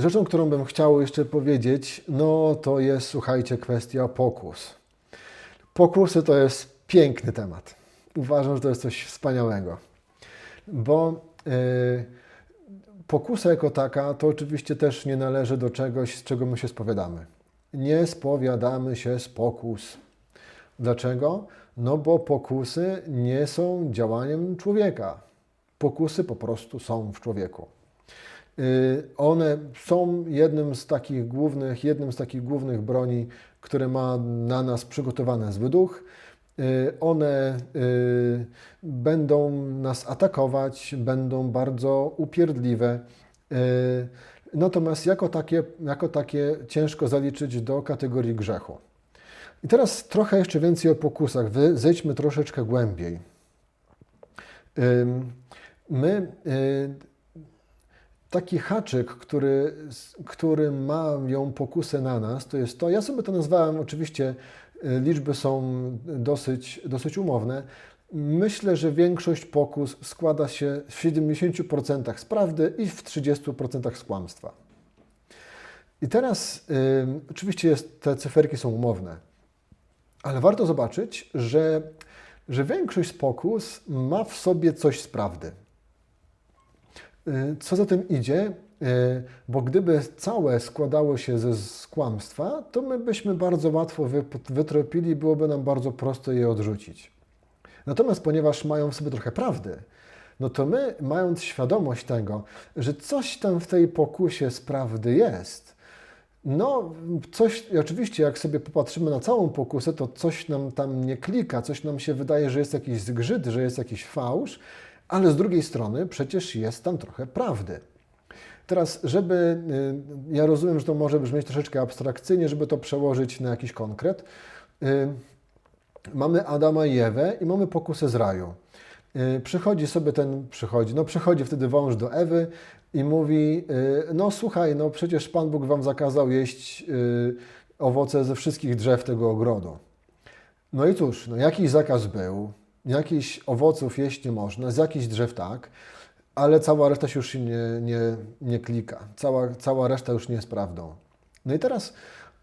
rzeczą, którą bym chciał jeszcze powiedzieć, no to jest, słuchajcie, kwestia pokus. Pokusy to jest piękny temat. Uważam, że to jest coś wspaniałego, bo yy, pokusa jako taka to oczywiście też nie należy do czegoś, z czego my się spowiadamy. Nie spowiadamy się z pokus. Dlaczego? No bo pokusy nie są działaniem człowieka. Pokusy po prostu są w człowieku. Y, One są jednym z takich głównych, jednym z takich głównych broni, które ma na nas przygotowane zły duch. Y, One y, będą nas atakować, będą bardzo upierdliwe. Natomiast jako takie, jako takie ciężko zaliczyć do kategorii grzechu. I teraz trochę jeszcze więcej o pokusach. Zejdźmy troszeczkę głębiej. My taki haczyk, który, który ma ją pokusę na nas, to jest to, ja sobie to nazwałem, oczywiście y, liczby są dosyć, dosyć umowne. Myślę, że większość pokus składa się w 70% z prawdy i w 30% z kłamstwa. I teraz y, oczywiście jest, te cyferki są umowne, ale warto zobaczyć, że, że większość z pokus ma w sobie coś z prawdy. Y, Co za tym idzie, y, bo gdyby całe składało się ze z kłamstwa, to my byśmy bardzo łatwo wy, wytropili, byłoby nam bardzo prosto je odrzucić. Natomiast ponieważ mają w sobie trochę prawdy, no to my, mając świadomość tego, że coś tam w tej pokusie z prawdy jest, no, coś, oczywiście, jak sobie popatrzymy na całą pokusę, to coś nam tam nie klika, coś nam się wydaje, że jest jakiś zgrzyt, że jest jakiś fałsz, ale z drugiej strony przecież jest tam trochę prawdy. Teraz, żeby, y, ja rozumiem, że to może brzmieć troszeczkę abstrakcyjnie, żeby to przełożyć na jakiś konkret. y, Mamy Adama i Ewę i mamy pokusę z raju. Y, Przychodzi sobie ten, przychodzi, no przychodzi wtedy wąż do Ewy i mówi, no słuchaj, no przecież Pan Bóg wam zakazał jeść owoce ze wszystkich drzew tego ogrodu. No i cóż, no jakiś zakaz był, jakichś owoców jeść nie można, z jakichś drzew tak, ale cała reszta się już nie, nie, nie klika, cała, cała reszta już nie jest prawdą. No i teraz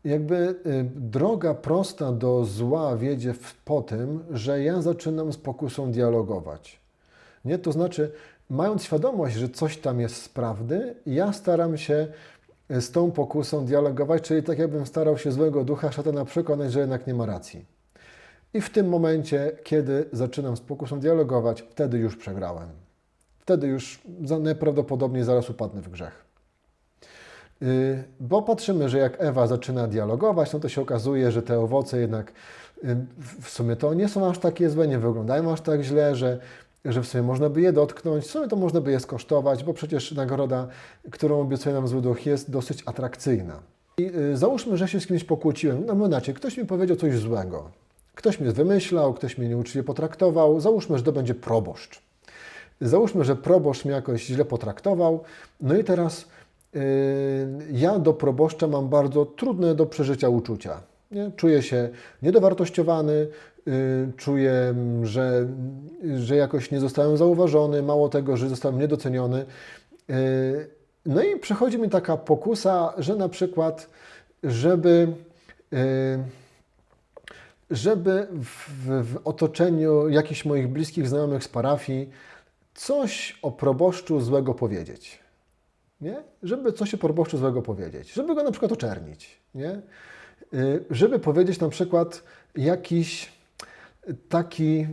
jakby y, droga prosta do zła wiedzie po tym, że ja zaczynam z pokusą dialogować. Nie? To znaczy, mając świadomość, że coś tam jest z prawdy, ja staram się y, z tą pokusą dialogować, czyli tak jakbym starał się złego ducha szatana przekonać, że jednak nie ma racji. I w tym momencie, kiedy zaczynam z pokusą dialogować, wtedy już przegrałem. Wtedy już najprawdopodobniej zaraz upadnę w grzech. Y, Bo patrzymy, że jak Ewa zaczyna dialogować, no to się okazuje, że te owoce jednak y, w- sumie to nie są aż takie złe, nie wyglądają aż tak źle, że, że w sumie można by je dotknąć, w sumie to można by je skosztować, bo przecież nagroda, którą obiecuje nam zły duch, jest dosyć atrakcyjna. I y, załóżmy, że się z kimś pokłóciłem. No momencie, ktoś mi powiedział coś złego. Ktoś mnie wymyślał, ktoś mnie nieuczciwie potraktował. Załóżmy, że to będzie proboszcz. Załóżmy, że proboszcz mnie jakoś źle potraktował. No i teraz yy, ja do proboszcza mam bardzo trudne do przeżycia uczucia. Nie? Czuję się niedowartościowany, yy, czuję, że, że jakoś nie zostałem zauważony, mało tego, że zostałem niedoceniony. Yy, no i przychodzi mi taka pokusa, że na przykład, żeby. Yy, żeby w, w otoczeniu jakichś moich bliskich znajomych z parafii coś o proboszczu złego powiedzieć. Nie? Żeby coś o proboszczu złego powiedzieć. Żeby go na przykład oczernić. Nie? Y, Żeby powiedzieć na przykład jakiś taki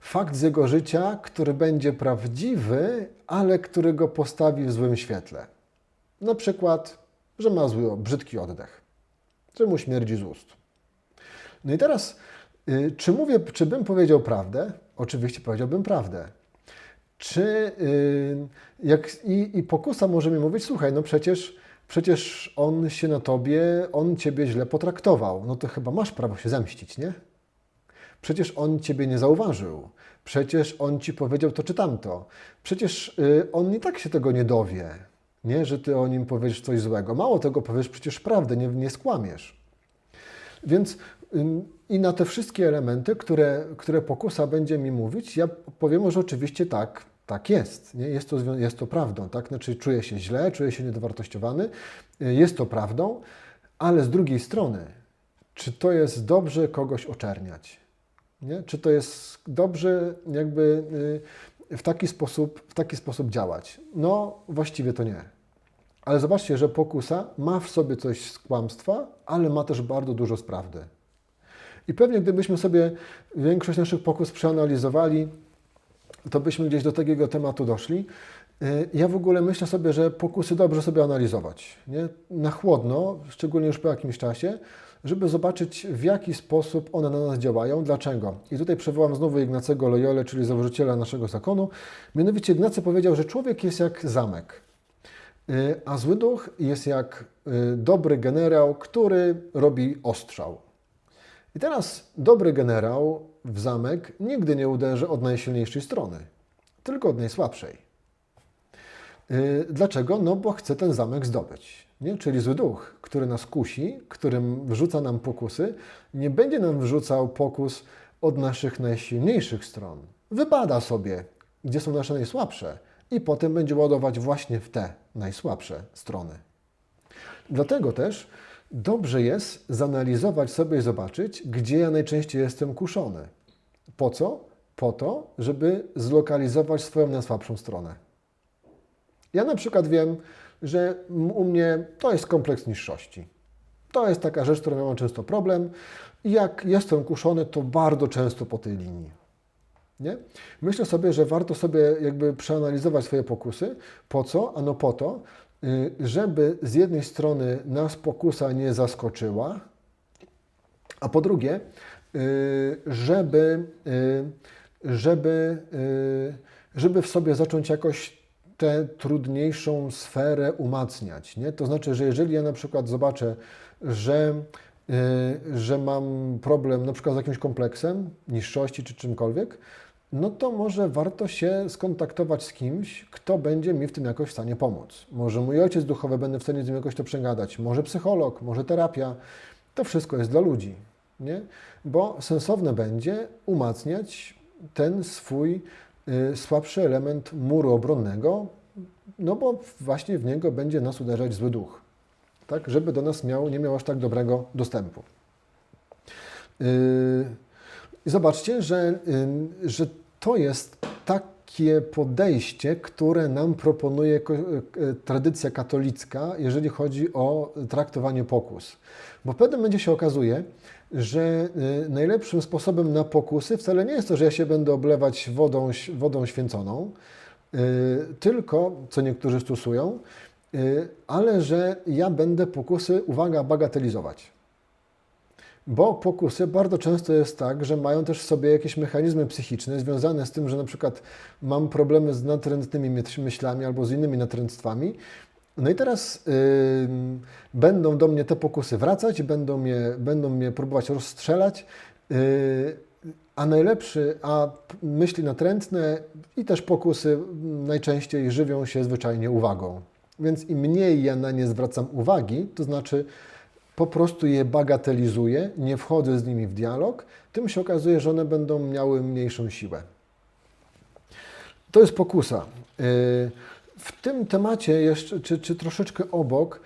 fakt z jego życia, który będzie prawdziwy, ale który go postawi w złym świetle. Na przykład, że ma zły, brzydki oddech, że mu śmierdzi z ust. No i teraz, y, czy mówię, czy bym powiedział prawdę? Oczywiście powiedziałbym prawdę. Czy y, jak i, i pokusa może mi mówić, słuchaj, no przecież, przecież on się na tobie, on ciebie źle potraktował, no to chyba masz prawo się zemścić, nie? Przecież on ciebie nie zauważył. Przecież on ci powiedział to czy tamto. Przecież y, on i tak się tego nie dowie, nie? Że ty o nim powiesz coś złego. Mało tego, powiesz przecież prawdę, nie, nie skłamiesz. Więc i na te wszystkie elementy, które, które pokusa będzie mi mówić, ja powiem, że oczywiście tak, Tak jest, nie? Jest, to, jest to prawdą, tak? Znaczy czuję się źle, czuję się niedowartościowany, y, jest to prawdą, ale z drugiej strony, czy to jest dobrze kogoś oczerniać? Nie? Czy to jest dobrze jakby y, w taki, sposób, w taki sposób działać? No, właściwie to nie. Ale zobaczcie, że pokusa ma w sobie coś z kłamstwa, ale ma też bardzo dużo z prawdy. I pewnie gdybyśmy sobie większość naszych pokus przeanalizowali, to byśmy gdzieś do takiego tematu doszli. Y, Ja w ogóle myślę sobie, że pokusy dobrze sobie analizować, nie? na chłodno, szczególnie już po jakimś czasie, żeby zobaczyć w jaki sposób one na nas działają, dlaczego. I tutaj przywołam znowu Ignacego Loyole, czyli założyciela naszego zakonu. Mianowicie Ignacy powiedział, że człowiek jest jak zamek, a zły duch jest jak y, dobry generał, który robi ostrzał. I teraz dobry generał w zamek nigdy nie uderzy od najsilniejszej strony, tylko od najsłabszej. Yy, Dlaczego? No bo chce ten zamek zdobyć. Nie? Czyli zły duch, który nas kusi, którym wrzuca nam pokusy, nie będzie nam wrzucał pokus od naszych najsilniejszych stron. Wybada sobie, gdzie są nasze najsłabsze i potem będzie ładować właśnie w te najsłabsze strony. Dlatego też dobrze jest zanalizować sobie i zobaczyć, gdzie ja najczęściej jestem kuszony. Po co? Po to, żeby zlokalizować swoją najsłabszą stronę. Ja na przykład wiem, że u mnie to jest kompleks niższości. To jest taka rzecz, z którą ja mam często problem. Jak jestem kuszony, to bardzo często po tej linii. Nie? Myślę sobie, że warto sobie jakby przeanalizować swoje pokusy. Po co? Ano po to, y, żeby z jednej strony nas pokusa nie zaskoczyła, a po drugie, y, żeby, y, żeby, żeby w sobie zacząć jakoś tę trudniejszą sferę umacniać. Nie? To znaczy, że jeżeli ja na przykład zobaczę, że, że mam problem na przykład z jakimś kompleksem, niższości czy czymkolwiek, no to może warto się skontaktować z kimś, kto będzie mi w tym jakoś w stanie pomóc. Może mój ojciec duchowy, będę w stanie z nim jakoś to przegadać, może psycholog, może terapia. To wszystko jest dla ludzi, nie? Bo sensowne będzie umacniać ten swój y, słabszy element muru obronnego, no bo właśnie w niego będzie nas uderzać zły duch, tak? Żeby do nas miał, nie miał aż tak dobrego dostępu. Yy, i zobaczcie, że, że to jest takie podejście, które nam proponuje y, tradycja katolicka, jeżeli chodzi o traktowanie pokus. Bo w pewnym momencie się okazuje, że y, najlepszym sposobem na pokusy wcale nie jest to, że ja się będę oblewać wodą, wodą święconą, y, tylko, co niektórzy stosują, y, ale że ja będę pokusy, uwaga, bagatelizować. Bo pokusy bardzo często jest tak, że mają też w sobie jakieś mechanizmy psychiczne związane z tym, że na przykład mam problemy z natrętnymi myśl- myślami albo z innymi natręctwami. No i teraz będą do mnie te pokusy wracać, będą mnie, będą mnie próbować rozstrzelać, yy, a najlepszy, a myśli natrętne i też pokusy najczęściej żywią się zwyczajnie uwagą. Więc im mniej ja na nie zwracam uwagi, to znaczy po prostu je bagatelizuję, nie wchodzę z nimi w dialog, tym się okazuje, że one będą miały mniejszą siłę. To jest pokusa. Yy, W tym temacie jeszcze, czy, czy troszeczkę obok,